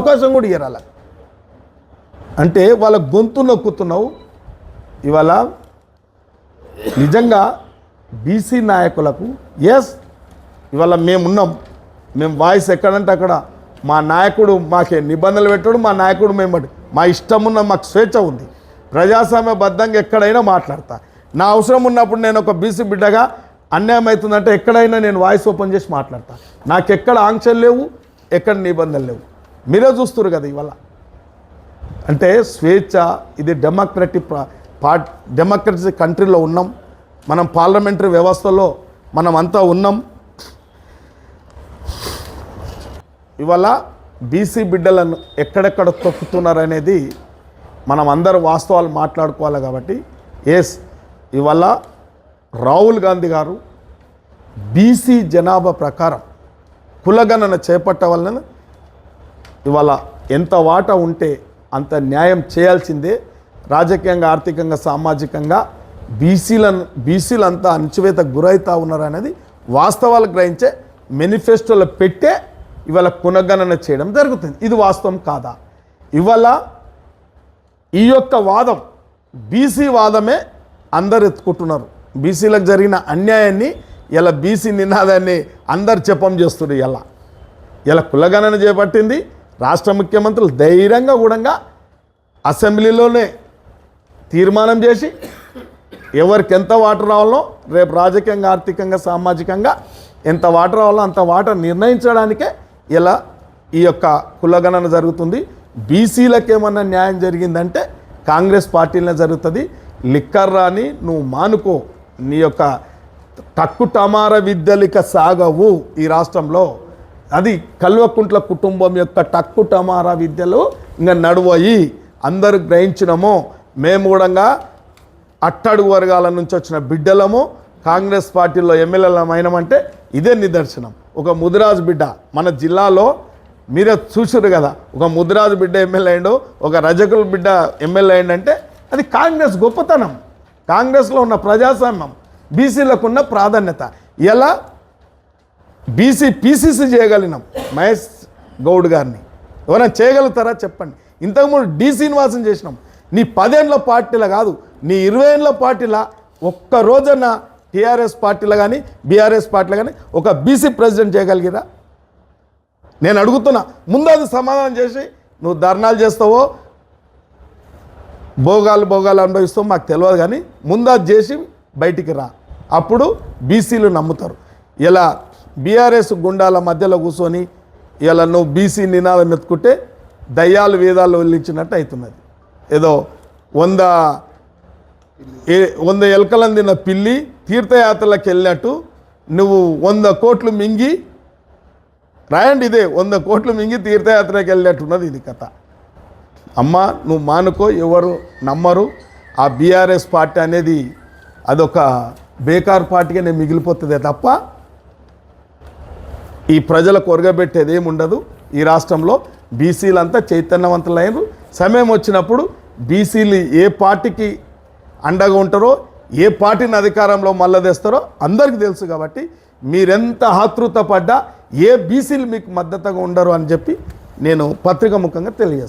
అవకాశం కూడా ఇయ్యరాల అంటే వాళ్ళ గొంతు నొక్కుతున్నావు. ఇవాళ నిజంగా బీసీ నాయకులకు ఎస్ ఇవాళ మేమున్నాం మేము వాయిస్ ఎక్కడంటే అక్కడ. మా నాయకుడు మాకే నిబంధనలు పెట్టాడు మా నాయకుడు మేము మా ఇష్టం ఉన్న మాకు స్వేచ్ఛ ఉంది. ప్రజాస్వామ్యబద్ధంగా ఎక్కడైనా మాట్లాడతా. నా అవసరం ఉన్నప్పుడు నేను ఒక బీసీ బిడ్డగా అన్యాయం అవుతుందంటే ఎక్కడైనా నేను వాయిస్ ఓపెన్ చేసి మాట్లాడతా. నాకు ఎక్కడ ఆంక్షలు లేవు ఎక్కడ నిబంధనలు లేవు. మీరే చూస్తున్నారు కదా ఇవాళ. అంటే స్వేచ్ఛ ఇది డెమోక్రటిక్ పార్ట్ డెమోక్రటిక్ కంట్రీలో ఉన్నాం. మనం పార్లమెంటరీ వ్యవస్థలో మనం అంతా ఉన్నాం. ఇవాళ బీసీ బిడ్డలను ఎక్కడెక్కడ తొక్కుతున్నారు అనేది మనం అందరూ వాస్తవాలు మాట్లాడుకోవాలి కాబట్టి ఎస్ ఇవాళ రాహుల్ గాంధీ గారు బీసీ జనాభా ప్రకారం కులగణన చేపట్టవలన ఇవాళ ఎంత వాటా ఉంటే అంత న్యాయం చేయాల్సిందే. రాజకీయంగా ఆర్థికంగా సామాజికంగా బీసీలను బీసీలంతా అణచివేత గురవుతూ ఉన్నారు అనేది వాస్తవాలు గ్రహించే మేనిఫెస్టోలో పెట్టే ఇవాళ పునర్గణన చేయడం జరుగుతుంది. ఇది వాస్తవం కాదా? ఇవాళ ఈ యొక్క వాదం బీసీ వాదమే అందరు ఎత్తుకుంటున్నారు బీసీలకు జరిగిన అన్యాయాన్ని ఇలా బీసీ నినాదాన్ని అందరు చెప్పం చేస్తున్నారు. ఇలా ఇలా కులగణన చేపట్టింది. రాష్ట్ర ముఖ్యమంత్రులు ధైర్యంగా కూడా అసెంబ్లీలోనే తీర్మానం చేసి ఎవరికి ఎంత వాటర్ రావాలో రేపు రాజకీయంగా ఆర్థికంగా సామాజికంగా ఎంత వాటర్ రావాలో అంత వాటర్ నిర్ణయించడానికే ఇలా ఈ యొక్క కులగణన జరుగుతుంది. బీసీలకు ఏమన్నా న్యాయం జరిగిందంటే కాంగ్రెస్ పార్టీలనే జరుగుతుంది. లిక్కర్ రాని నువ్వు మానుకో. నీ యొక్క తక్కు టమార విద్యలిక సాగవు ఈ రాష్ట్రంలో. అది కల్వకుంట్ల కుటుంబం యొక్క టక్కు టమారా విద్యలు ఇంకా నడువయి. అందరూ గ్రహించినము. మేము కూడా అట్టడుగు వర్గాల నుంచి వచ్చిన బిడ్డలము. కాంగ్రెస్ పార్టీలో ఎమ్మెల్యేలమైనమంటే ఇదే నిదర్శనం. ఒక ముదిరాజు బిడ్డ మన జిల్లాలో మీరే చూసారు కదా. ఒక ముదిరాజు బిడ్డ ఎమ్మెల్యే అయ్యిండు ఒక రజకుల బిడ్డ ఎమ్మెల్యే అయ్యిండంటే అది కాంగ్రెస్ గొప్పతనం. కాంగ్రెస్లో ఉన్న ప్రజాస్వామ్యం బీసీలకు ఉన్న ప్రాధాన్యత. ఎలా? బీసీ పీసీసీ చేయగలిగినాం. మహేష్ గౌడ్ గారిని. ఎవరైనా చేయగలుగుతారా చెప్పండి. ఇంతకుముందు డీసీ శ్రీనివాసం చేసినాం. నీ పదేండ్ల పార్టీల కాదు నీ ఇరవై ఏళ్ళ పార్టీల ఒక్క రోజున టీఆర్ఎస్ పార్టీలో కానీ బీఆర్ఎస్ పార్టీలో కానీ ఒక బీసీ ప్రెసిడెంట్ చేయగలిగిరా? నేను అడుగుతున్నా ముందు అది సమాధానం చేసి నువ్వు ధర్నాలు చేస్తావో భోగాలు భోగాలు అనుభవిస్తావు మాకు తెలియదు కానీ ముందు అది చేసి బయటికి రా. అప్పుడు బీసీలు నమ్ముతారు. ఇలా బీఆర్ఎస్ గుండాల మధ్యలో కూర్చొని ఇలా నువ్వు బీసీ నినాదం ఎత్తుకుంటే దయ్యాలు వేదాలు వెళ్ళించినట్టు అవుతున్నది. ఏదో వంద ఏ వంద ఎలకలను తిన్న పిల్లి తీర్థయాత్రలకు వెళ్ళినట్టు నువ్వు వంద కోట్లు మింగి రాయండి ఇదే వంద కోట్లు మింగి తీర్థయాత్రకి వెళ్ళినట్టున్నది ఇది కథ. అమ్మ నువ్వు మానుకో ఎవరు నమ్మరు. ఆ బీఆర్ఎస్ పార్టీ అనేది అదొక బేకార్ పార్టీగానే మిగిలిపోతుందే తప్ప ఈ ప్రజలకు ఒరగబెట్టేది ఏమి ఉండదు. ఈ రాష్ట్రంలో బీసీలంతా చైతన్యవంతులైనరు. సమయం వచ్చినప్పుడు బీసీలు ఏ పార్టీకి అండగా ఉంటారో ఏ పార్టీని అధికారంలో మళ్ళా తెస్తారో అందరికీ తెలుసు కాబట్టి మీరెంత ఆతృత పడ్డా ఏ బీసీలు మీకు మద్దతుగా ఉండరు అని చెప్పి నేను పత్రిక ముఖంగా తెలియజేస్తాను